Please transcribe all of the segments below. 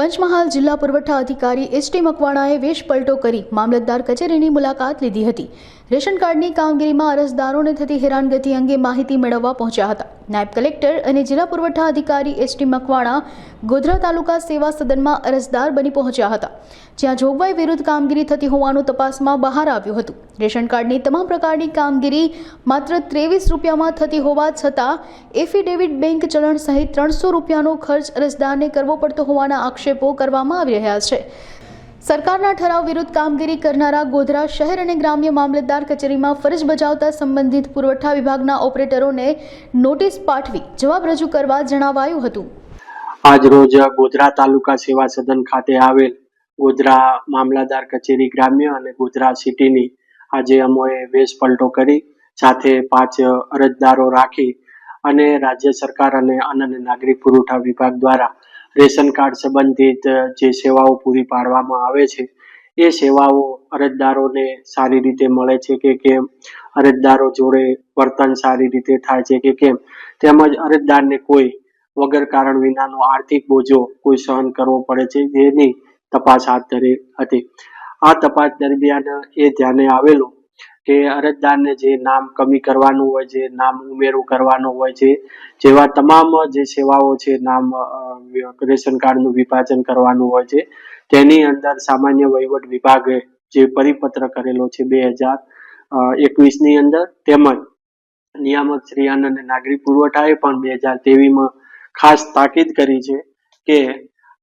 પંચમહાલ જિલ્લા પુરવઠા અધિકારી એસટી મકવાણાએ વેશ પલટો કરી મામલતદાર કચેરીની મુલાકાત લીધી હતી. રેશન કાર્ડની કામગીરીમાં અરજદારોને થતી હેરાનગતિ અંગે માહિતી મેળવવા પહોંચ્યા હતા. નાયબ કલેક્ટર અને જિલ્લા પુરવઠા અધિકારી એસ ટી મકવાણા ગોધરા તાલુકા સેવા સદનમાં અરજદાર બની પહોંચ્યા હતા, જ્યાં જોગવાઈ વિરુદ્ધ કામગીરી થતી હોવાનું તપાસમાં બહાર આવ્યું હતું. રેશન કાર્ડની તમામ પ્રકારની કામગીરી માત્ર ત્રેવીસ રૂપિયામાં થતી હોવા છતાં, એફિડેવિટ બેંક ચલણ સહિત ત્રણસો રૂપિયાનો ખર્ચ અરજદારને કરવો પડતો હોવાના આક્ષેપો કરવામાં આવી રહ્યા છે. સરકારના ઠરાવ વિરુદ્ધ કામગીરી કરનારા ગોધરા શહેર અને ગ્રામ્ય મામલતદાર કચેરીમાં ફરજ બજાવતા સંબંધિત પુરવઠા વિભાગના ઓપરેટરોને નોટિસ પાઠવી જવાબ રજૂ કરવા જણાવાયું હતું. આજ રોજ ગોધરા તાલુકા સેવા સદન ખાતે આવેલ ગોધરા મામલાદાર કચેરી ગ્રામ્ય અને ગોધરા સિટીની આજે અમોએ વેશ પલટો કરી, સાથે પાંચ અરજદારો રાખી અને રાજ્ય સરકાર અને અન્ન અને નાગરિક પુરવઠા વિભાગ દ્વારા રેશન કાર્ડ સંબંધિત જે સેવાઓ પૂરી પાડવામાં આવે છે, એ સેવાઓ અરજદારોને સારી રીતે મળે છે કે કેમ? અરજદારો જોડે વર્તન સારી રીતે થાય છે કે કેમ? તેમજ અરજદારને કોઈ વગર કારણ વિનાનો આર્થિક બોજો કોઈ સહન કરવો પડે છે, જેની તપાસ હાથ ધરી હતી. આ તપાસ દરમિયાન એ ધ્યાને આવેલું કે અરજદારને જે નામ કમી કરવાનું હોય છે નામ ઉમેરું કરવાનું હોય છે જેવા તમામ જે સેવાઓ છે, નામ રેશન કાર્ડનું વિભાજન કરવાનું હોય છે, તેની અંદર સામાન્ય વહીવટ વિભાગે જે પરિપત્ર કરેલો છે બે હજાર એકવીસની અંદર, તેમજ નિયામક શ્રી અને નાગરિક પુરવઠાએ પણ બે હજાર તેવીસમાં ખાસ તાકીદ કરી છે કે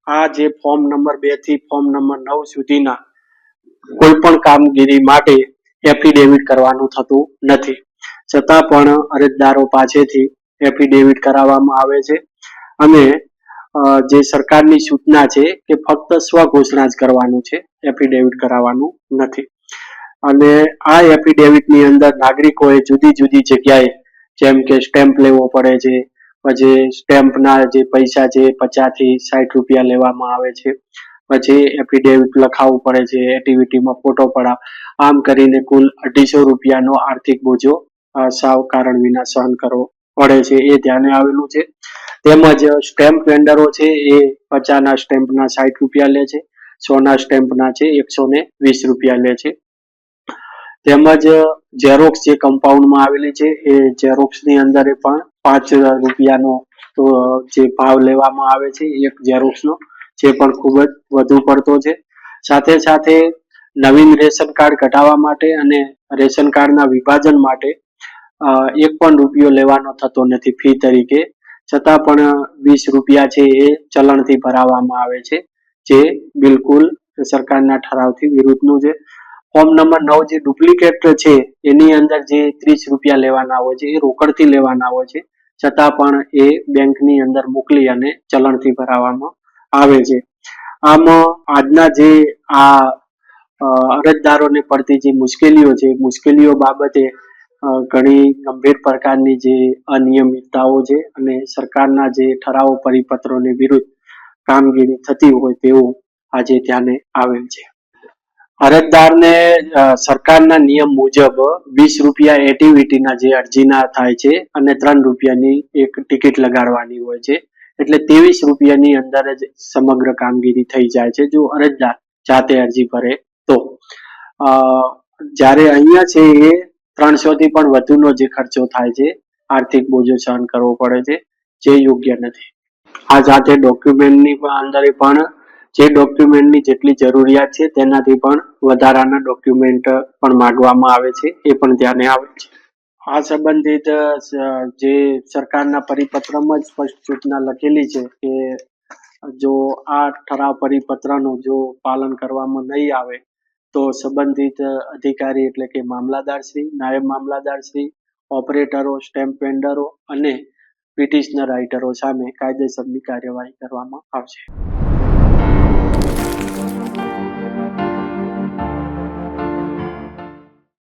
આ જે ફોર્મ નંબર બેથી ફોર્મ નંબર નવ સુધીના કોઈ પણ કામગીરી માટે એફિડેવિટ કરવાનું થતું નથી. છતાં પણ અરજદારો પાસેથી એફિડેવિટ કરાવવામાં આવે છે અને જે સરકારની સૂચના છે કે ફક્ત સ્વઘોષણા જ કરવાનું છે એફિડેવિટ કરાવવાનું નથી. અને આ એફિડેવિટની અંદર નાગરિકોએ જુદી જુદી જગ્યાએ જેમ કે સ્ટેમ્પ લેવો પડે છે, પછી સ્ટેમ્પના જે પૈસા છે પચાસથી સાઠ રૂપિયા લેવામાં આવે છે, પછી એફિડેવિટ લખાવવું પડે છે એક્ટિવિટીમાં ફોટો પડાવ આમ કરીને કુલ અઢીસો રૂપિયાનો આર્થિક બોજો સાવ કારણ વિના સહન કરવો પડે છે, એ ધ્યાને આવેલું છે. તેમજ સ્ટેમ્પ વેન્ડરો છે, એ પચાસના સ્ટેમ્પના સાઠ રૂપિયા લે છે, સોના સ્ટેમ્પના છે, એકસો ને વીસ રૂપિયા લે છે. તેમજ ઝેરોક્સ જે કમ્પાઉન્ડમાં આવેલી છે, એ ઝેરોક્સની અંદર પણ પાંચ રૂપિયાનો જે ભાવ લેવામાં આવે છે, એક ઝેરોક્સનો જે પણ ખૂબ જ વધુ પડતો છે. સાથે સાથે નવીન રેશન કાર્ડ કઢાવવા માટે અને રેશન કાર્ડના વિભાજન માટે એક પણ રૂપિયો લેવાનો થતો નથી ફી તરીકે. છતાં પણ વીસ રૂપિયા છે એ ચલણથી ભરાવવામાં આવે છે, જે બિલકુલ સરકારના ઠરાવથી વિરુદ્ધનું છે. ફોર્મ નંબર નવ જે ડુપ્લિકેટ છે, એની અંદર જે ત્રીસ રૂપિયા લેવાના હોય છે, એ રોકડથી લેવાના હોય છે. છતાં પણ એ બેંકની અંદર મોકલી અને ચલણથી ભરાવવામાં આવે છે. આમ આજના જે આ અરજદારોને પડતી જે મુશ્કેલીઓ છે, મુશ્કેલીઓ બાબતે ઘણી ગંભીર પ્રકારની જે અનિયમિતતાઓ છે અને સરકારના જે ઠરાવો પરિપત્રોની વિરુદ્ધ કામગીરી થતી હોય તેવું આજે ધ્યાને આવેલ છે. અરજદારને સરકારના નિયમ મુજબ વીસ રૂપિયા એટીવીટીના જે અરજીના થાય છે અને ત્રણ રૂપિયાની એક ટિકિટ લગાડવાની હોય છે. એટલે ત્રેવીસ રૂપિયાની અંદર જ સમગ્ર કામગીરી થઈ જાય છે. જો અરજદાર જાતે અરજી ભરે જ્યારે અહીંયા છે એ ત્રણસો થી પણ વધુનો જે ખર્ચો થાય છે, આર્થિક બોજો સહન કરવો પડે છે, જે યોગ્ય નથી. આ સાથે ડોક્યુમેન્ટની અંદર પણ જે ડોક્યુમેન્ટની જેટલી જરૂરિયાત છે, તેનાથી પણ વધારાના ડોક્યુમેન્ટ પણ માંગવામાં આવે છે, એ પણ ધ્યાને આવે છે. આ સંબંધિત જે સરકારના પરિપત્રમાં જ સ્પષ્ટ સૂચના લખેલી છે કે જો આ ઠરાવ પરિપત્રનું જો પાલન કરવામાં નહીં આવે તો સંબંધિત અધિકારી એટલે કે મામલાદારશ્રી નાયબ મામલાદારશ્રી ઓપરેટરો, સ્ટેમ્પ વેન્ડરો અને પિટિશનર રાઇટરો સામે કાયદેસરની કાર્યવાહી કરવામાં આવશે.